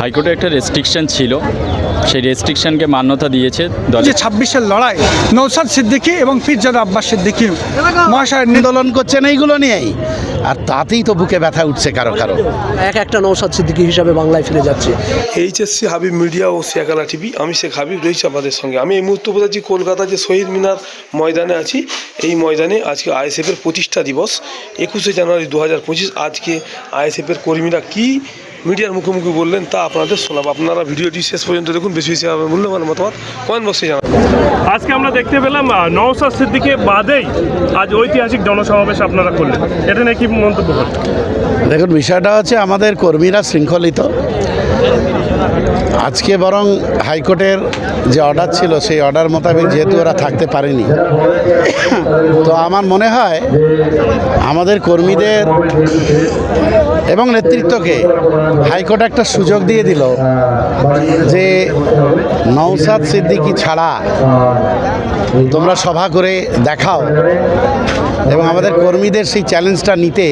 হাইকোর্টে একটা রেস্ট্রিকশন ছিল। সেই রেস্ট্রিকশনকে মান্যতা দিয়েছে দল যে ছাব্বিশের লড়াই নৌসাদ সিদ্দিকী এবং পিরজাদা আব্বাস সিদ্দিকী মহাশয়ের আন্দোলন করছেন এইগুলো নিয়েই। আর তাতেই তো বুকে ব্যথা উঠছে কারও কারও। এক একটা নৌসাদ সিদ্দিকী হিসাবে বাংলায় ফিরে যাচ্ছে। এইচএসসি হাবিব মিডিয়া ও শেখালা টিভি আমি শেখ হাবিব রয়েছি আপনাদের সঙ্গে। আমি এই মুহূর্তে বোধ আছি কলকাতা যে শহীদ মিনার ময়দানে আছি। এই ময়দানে আজকে আইএসএফের প্রতিষ্ঠা দিবস একুশে জানুয়ারি দু হাজার পঁচিশ। আজকে আইএসএফের কর্মীরা কী মিডিয়ার মুখোমুখি বললেন তা আপনাদের শোনাব আপনারা ভিডিওটি শেষ পর্যন্ত দেখুন বেশি বেশি হবে মূল্যবান মতামত কমেন্ট বক্সে জানাবেন। আজকে আমরা দেখতে পেলাম আহ, নওশাদ সিদ্দিকে বাদেই আজ ঐতিহাসিক জনসমাবেশ আপনারা করলেন। এটা নিয়ে কি মন্তব্য করেন দেখুন বিষয়টা হচ্ছে আমাদের কর্মীরা শৃঙ্খলিত। আজকে বরং হাইকোর্টের যে অর্ডার ছিল, সেই অর্ডার মোতাবেক যেহেতু ওরা থাকতে পারেনি। তো আমার মনে হয় আমাদের কর্মীদের এবং নেতৃত্বকে হাইকোর্ট একটা সুযোগ দিয়ে দিল যে নওসাদ সিদ্দিকি ছাড়া তোমরা সভা করে দেখাও এবং আমাদের কর্মীদের সেই চ্যালেঞ্জটা নিতে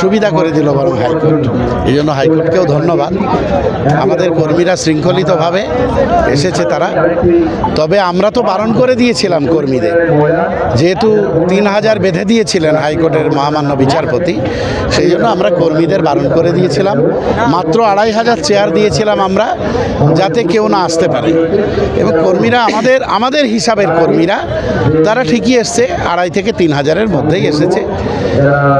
সুবিধা করে দিল বরং হাইকোর্ট। এই জন্য হাইকোর্টকেও ধন্যবাদ। আমাদের কর্মীরা শৃঙ্খলিতভাবে এসেছে তারা। তবে আমরা তো বারণ করে দিয়েছিলাম কর্মীদের। যেহেতু তিন হাজার বেঁধে দিয়েছিলেন হাইকোর্টের মহামান্য বিচারপতি, সেই জন্য আমরা কর্মীদের বারণ করে দিয়েছিলাম। মাত্র আড়াই হাজার চেয়ার দিয়েছিলাম আমরা, যাতে কেউ না আসতে পারে। এবং কর্মীরা আমাদের আমাদের হিসাবের কর্মীরা, তারা ঠিকই এসছে, আড়াই থেকে তিন হাজারের মধ্যেই এসেছে।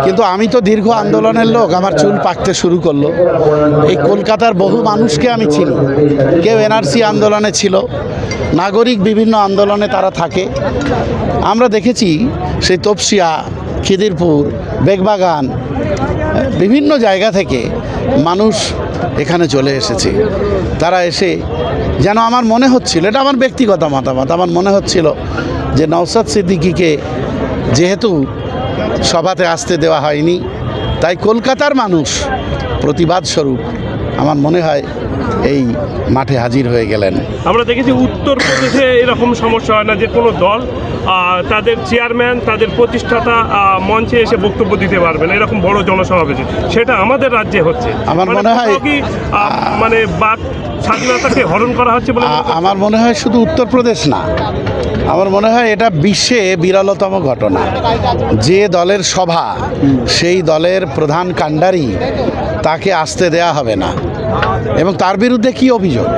কিন্তু আমি তো দীর্ঘ আন্দোলনের লোক, আমার চুল পাকতে শুরু করল। এই কলকাতার বহু মানুষকে আমি চিনি। কেউ এনআরসি আন্দোলনে ছিল, নাগরিক বিভিন্ন আন্দোলনে তারা থাকে। আমরা দেখেছি সেই তপসিয়া, খিদিরপুর, বেগবাগান, বিভিন্ন জায়গা থেকে মানুষ এখানে চলে এসেছে। তারা এসে যেন আমার মনে হচ্ছিল, এটা আমার ব্যক্তিগত মতামত, আমার মনে হচ্ছিল যে নওসাদ সিদ্দিকিকে যেহেতু সভাতে আসতে দেওয়া হয়নি, তাই কলকাতার মানুষ প্রতিবাদ স্বরূপ আমার মনে হয় এই মাঠে হাজির হয়ে গেলেন। আমরা দেখেছি উত্তরপ্রদেশে এরকম সমস্যা হয় না যে কোনো দল তাদের চেয়ারম্যান তাদের প্রতিষ্ঠাতা মঞ্চে এসে বক্তব্য দিতে পারবেন এরকম বড় জনসমাবেশে। সেটা আমাদের রাজ্যে হচ্ছে। আমার মানে মনে হয়- কি মানে বাক স্বাধীনতাকে হরণ করা হচ্ছে বলে আমার মনে হয় শুধু উত্তরপ্রদেশ না। আমার মনে হয় এটা বিশ্বে বিরলতম ঘটনা। যে দলের সভা সেই দলের প্রধান কাণ্ডারি তাকে আসতে দেয়া হবে না। এবং তার বিরুদ্ধে কি অভিযোগ?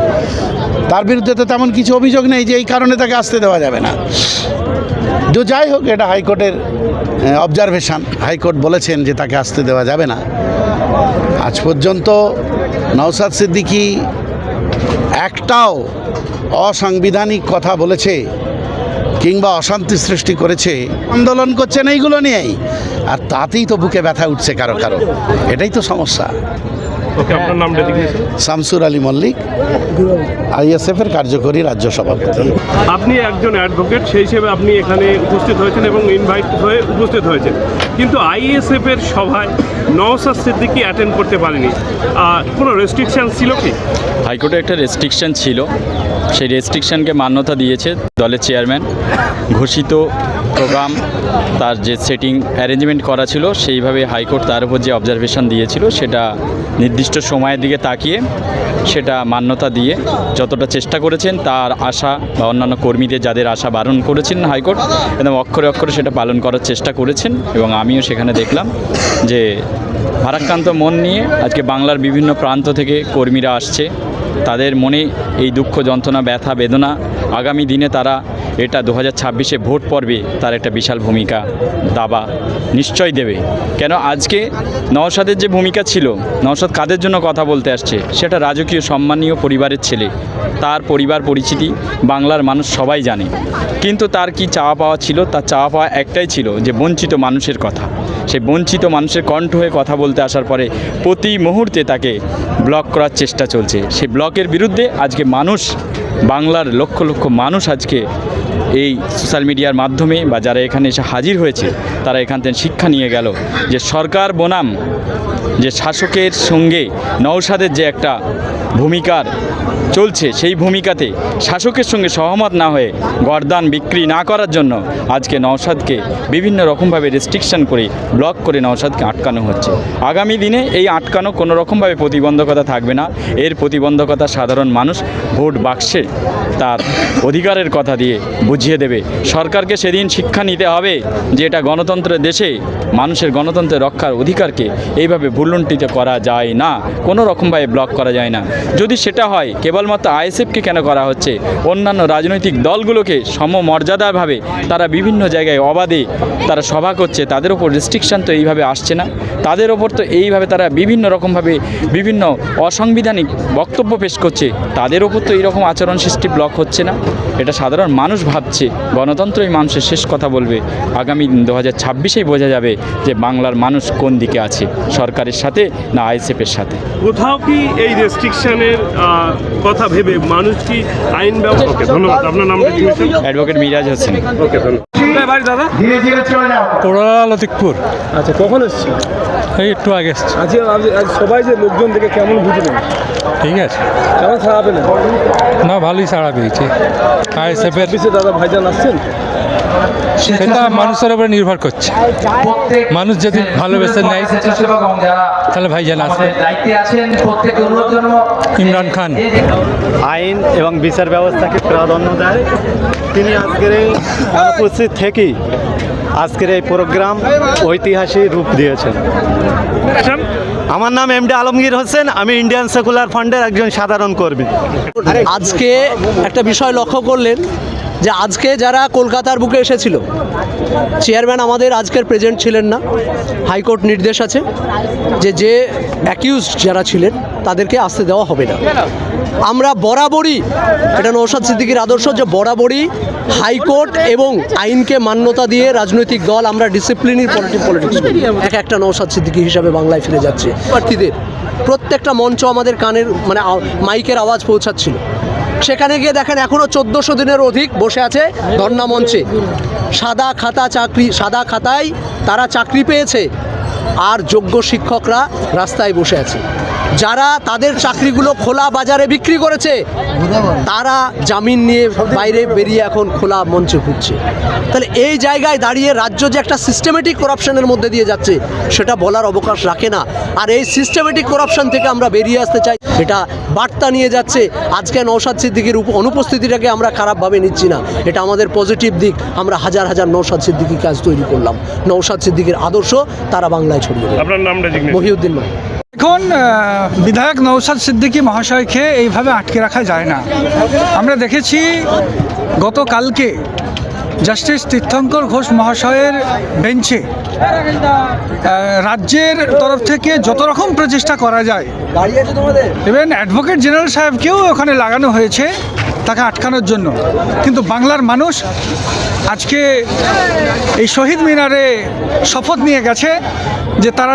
তার বিরুদ্ধে তো তেমন কিছু অভিযোগ নেই যে এই কারণে তাকে আসতে দেওয়া যাবে না। তো যাই হোক, এটা হাইকোর্টের অবজারভেশন হাইকোর্ট বলেছেন যে তাকে আসতে দেওয়া যাবে না। আজ পর্যন্ত নওসাদ সিদ্দিকী একটাও অসাংবিধানিক কথা বলেছে কিংবা অশান্তি সৃষ্টি করেছে, আন্দোলন করছেন, এইগুলো নিয়েই। আর তাতেই তো বুকে ব্যথা উঠছে কারও কারও। এটাই তো সমস্যা। শামসুর আলী মল্লিক আইএসএফের কার্যকরী রাজ্য সভাপতি। আপনি একজন অ্যাডভোকেট সেই হিসেবে আপনি এখানে উপস্থিত হয়েছেন এবং ইনভাইট হয়ে উপস্থিত হয়েছেন। কিন্তু আইএসএফ এর সভায় নওসাদ সিদ্দিকি অ্যাটেন্ড করতে পারেনি। কোনো রেস্ট্রিকশন ছিল কি? হাইকোর্টে একটা রেস্ট্রিকশন ছিল। সেই রেস্ট্রিকশনকে মান্যতা দিয়েছে দলের চেয়ারম্যান ঘোষিত প্রোগ্রাম, তার যে সেটিং অ্যারেঞ্জমেন্ট করা ছিল, সেইভাবে হাইকোর্ট তার উপর যে অবজারভেশন দিয়েছিল, সেটা নির্দিষ্ট সময়ের দিকে তাকিয়ে, সেটা মান্যতা দিয়ে যতটা চেষ্টা করেছেন, তার আশা বা অন্যান্য কর্মীদের যাদের আশা বারণ করেছেন হাইকোর্ট, এবং অক্ষরে অক্ষরে সেটা পালন করার চেষ্টা করেছেন, এবং আমিও সেখানে দেখলাম যে ভারাক্রান্ত মন নিয়ে আজকে বাংলার বিভিন্ন প্রান্ত থেকে কর্মীরা আসছে। তাদের মনে এই দুঃখ যন্ত্রণা, ব্যথা, বেদনা আগামী দিনে তারা এটা দু হাজার ছাব্বিশে ভোট পর্বে তার একটা বিশাল ভূমিকা, দাবা নিশ্চয় দেবে। কেন আজকে নওশাদের যে ভূমিকা ছিল, নওশাদ কাদের জন্য কথা বলতে আসছে, সেটা রাজকীয় সম্মানীয় পরিবারের ছেলে। তার পরিবার পরিচিতি বাংলার মানুষ সবাই জানে। কিন্তু তার কি চাওয়া পাওয়া ছিল, তার চাওয়া পাওয়া একটাই ছিল যে বঞ্চিত মানুষের কথা। সেই বঞ্চিত মানুষের কণ্ঠ হয়ে কথা বলতে আসার পরে প্রতি মুহূর্তে তাকে ব্লক করার চেষ্টা চলছে। সেই ব্লকের বিরুদ্ধে আজকে মানুষ বাংলার লক্ষ লক্ষ মানুষ আজকে এই সোশ্যাল মিডিয়ার মাধ্যমে বা যারা এখানে এসে হাজির হয়েছে, তারা এখান থেকে শিক্ষা নিয়ে গেল যে সরকার বনাম, যে শাসকের সঙ্গে নৌসাদের যে একটা ভূমিকার চলছে সেই ভূমিকাতে শাসকের সঙ্গে সহমত না হয়ে গরদান বিক্রি না করার জন্য আজকে নওশাদকে বিভিন্ন রকমভাবে রেস্ট্রিকশন করে ব্লক করে নওশাদকে আটকানো হচ্ছে। আগামী দিনে এই আটকানো কোনো রকমভাবে প্রতিবন্ধকতা থাকবে না। এর প্রতিবন্ধকতা সাধারণ মানুষ ভোট বাক্সে তার অধিকারের কথা দিয়ে বুঝিয়ে দেবে। সরকারকে সেদিন শিক্ষা নিতে হবে যে এটা গণতন্ত্রের দেশে মানুষের গণতন্ত্রের রক্ষার অধিকারকে এইভাবে ভুলুণ্ঠিত করা যায় না। কোনো রকমভাবে ব্লক করা যায় না। যদি সেটা হয়, কেবলমাত্র আইএসএফকে কেন করা হচ্ছে? অন্যান্য রাজনৈতিক দলগুলোকে সমমর্যাদাভাবে তারা বিভিন্ন জায়গায় অবাধে তারা সভা করছে, তাদের ওপর রেস্ট্রিকশান তো এইভাবে আসছে না। তাদের ওপর তো এইভাবে তারা বিভিন্ন রকমভাবে বিভিন্ন অসাংবিধানিক বক্তব্য পেশ করছে। তাদের ওপর তো এইরকম আচরণ সৃষ্টি ব্লক হচ্ছে না। এটা সাধারণ মানুষ ভাবছে। গণতন্ত্রই মানুষের শেষ কথা বলবে। আগামী দু হাজার ছাব্বিশেই বোঝা যাবে যে বাংলার মানুষ কোন দিকে আছে, সরকারের সাথে না আইএসএফের সাথে। কোথাও কি এই রেস্ট্রিকশনের কথা ভেবে মানুষ কি আইন ব্যবস্থা ওকে ধন্যবাদ আপনার নামটা জিজ্ঞেস অ্যাডভোকেট মিরাজ হোসেন। ওকে ধন্যবাদ। বাড়ি দাদা? লতিকপুর আচ্ছা কখন এসছি এই একটু আগে এসছি। আজকে আজ সবাই যে লোকজন দেখে কেমন বুঝলেন ঠিক আছে। কেমন খারাপ পেলেন? না ভালোই সাড়া পেয়েছি। অফিসে দাদা ভাইজান আসছেন? সেটা মানুষের উপরে নির্ভর করছে। মানুষ যদি ভালোবেসে নেয় তাহলে ভাইজান আসবে প্রত্যেক অনুরোধ জানাব ইমরান খান। আইন এবং বিচার ব্যবস্থাকে প্রাধান্য দেয়। তিনি আজকের এই অনুপস্থিত থেকেই আজকের এই প্রোগ্রাম ঐতিহাসিক রূপ দিয়েছেন। আমার নাম এম ডি আলমগীর হোসেন আমি ইন্ডিয়ান সেকুলার ফান্ডের একজন সাধারণ কর্মী। আজকে একটা বিষয় লক্ষ্য করলেন যে আজকে যারা কলকাতার বুকে এসেছিল, চেয়ারম্যান আমাদের আজকের প্রেজেন্ট ছিলেন না, হাইকোর্ট নির্দেশ আছে যে যে অ্যাকিউজড যারা ছিলেন, তাদেরকে আসতে দেওয়া হবে না। আমরা বরাবরই, এটা নৌসাদ সিদ্দিকির আদর্শ যে বরাবরই হাইকোর্ট এবং আইনকে মান্যতা দিয়ে রাজনৈতিক দল আমরা ডিসিপ্লিনের পলিটিক পলিটিক্স এক একটা নৌসাদ সিদ্দিকি হিসাবে বাংলায় ফিরে যাচ্ছে। প্রার্থীদের, প্রত্যেকটা মঞ্চ আমাদের কানের মানে মাইকের আওয়াজ পৌঁছাচ্ছিল। সেখানে গিয়ে দেখেন এখনও চোদ্দোশো দিনের অধিক বসে আছে ধর্ণা মঞ্চে। সাদা খাতা চাকরি সাদা খাতায় তারা চাকরি পেয়েছে। আর যোগ্য শিক্ষকরা রাস্তায় বসে আছে। যারা তাদের চাকরিগুলো খোলা বাজারে বিক্রি করেছে, তারা জামিন নিয়ে বাইরে বেরিয়ে এখন খোলা মঞ্চে ঘুরছে। তাহলে এই জায়গায় দাঁড়িয়ে রাজ্য যে একটা সিস্টেমেটিক করাপশনের মধ্যে দিয়ে যাচ্ছে, সেটা বলার অবকাশ রাখে না। আর এই সিস্টেমেটিক করাপশন থেকে আমরা বেরিয়ে আসতে চাই, এটা বার্তা নিয়ে যাচ্ছে। আজকে নৌসাদ সিদ্দিকির অনুপস্থিতিটাকে আমরা খারাপভাবে নিচ্ছি না। এটা আমাদের পজিটিভ দিক। আমরা হাজার হাজার নৌসাদ সিদ্দিকি কাজ তৈরি করলাম। নৌসাদ সিদ্দিকির আদর্শ, তারা বাংলায় ছড়িয়ে দেবে। আপনার নামটা মহিউদ্দিন মাই এখন বিধায়ক নৌসাদ সিদ্দিকী মহাশয়কে এইভাবে আটকে রাখা যায় না। আমরা দেখেছি গতকালকে জাস্টিস তীর্থঙ্কর ঘোষ মহাশয়ের বেঞ্চে রাজ্যের তরফ থেকে যত রকম প্রচেষ্টা করা যায় ইভেন অ্যাডভোকেট জেনারেল সাহেবকেও ওখানে লাগানো হয়েছে তাকে আটকানোর জন্য। কিন্তু বাংলার মানুষ আজকে এই শহীদ মিনারে শপথ নিয়ে গেছে। যে তারা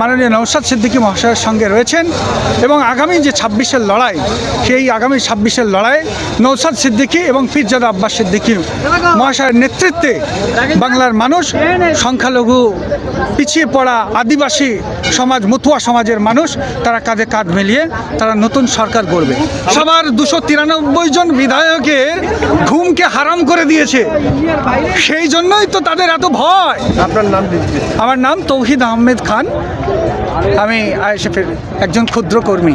মাননীয় নৌসাদ সিদ্দিকী মহাশয়ের সঙ্গে রয়েছেন এবং আগামী যে ছাব্বিশের লড়াই সেই আগামী ছাব্বিশের লড়াই নৌসাদ সিদ্দিকী এবং ফিরজাদা আব্বাস সিদ্দিকী মহাশয়ের নেতৃত্বে বাংলার মানুষ সংখ্যালঘু পিছিয়ে পড়া আদিবাসী সমাজ মতুয়া সমাজের মানুষ তারা কাঁধে কাঁধ মিলিয়ে তারা নতুন সরকার গড়বে। সবার দুশো তিরানব্বই জন বিধায়কের ঘুমকে হারাম করে দিয়েছে। সেই জন্যই তো তাদের এত ভয়। আপনার নাম আমার নাম তৌহিদ আহমেদ খান। আমি আইএসএফের একজন ক্ষুদ্র কর্মী।